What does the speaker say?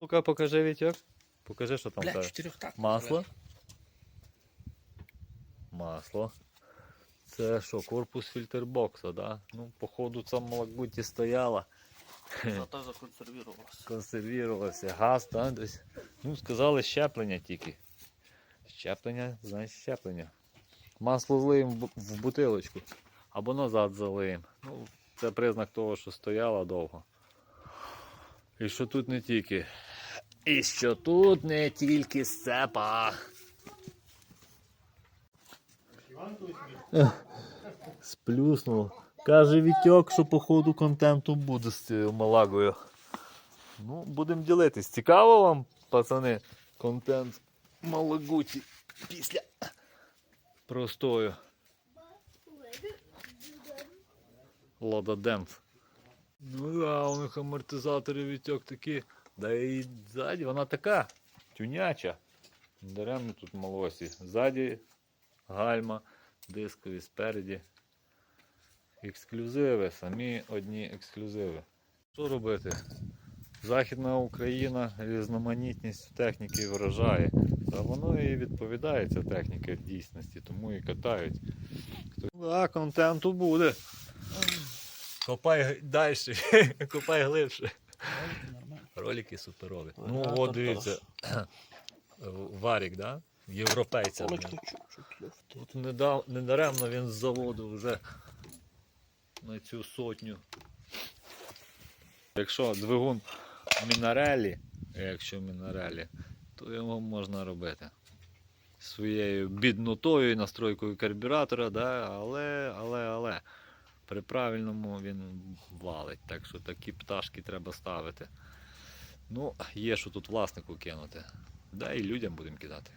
Ну-ка, покажи Вітьок. Покажи, що там Бля, тебе. Масло. Масло. Це що, корпус фільтрбокса, да? Ну, походу, це Малагуті стояла. Зато законсервірувався. Консервувався. Газ, так, десь. Ну, сказали щеплення тільки. Щеплення, значить щеплення. Масло злиємо в в бутилочку. Або назад залиємо. Ну, це признак того, що стояла довго. І що тут не тільки. І що тут не тільки сцепа. Сплюснув. Каже Вітьок, що по ходу контенту буде з цією малагою. Ну, будемо ділитись. Цікаво вам, пацани, контент Малагуті після простою. Лода Демпф. Ну да, у них амортизатори відтяк такі. Да і ззаді вона така тюняча. Даремно тут малосі. Ззаді гальма, дискові спереді. Ексклюзиви, самі одні ексклюзиви. Що робити? Західна Україна різноманітність техніки вражає. А воно і відповідає ця техніка дійсності, тому і катають. Хто... А, контенту буде. Копай далі, копай глибше. Ролики суперові. Ну, Ну, от дивіться. Варік, да? Європейця. Полочку блін. чуть-чуть люфт. Тут недаремно він з заводу вже на цю сотню. Якщо двигун мінарелі, якщо мінарелі, то його можна робити. Своєю біднотою і настройкою карбюратора, да? але, але, але при правильному він валить. Так що такі пташки треба ставити. Ну, є що тут власнику кинути. Да і людям будемо кидати.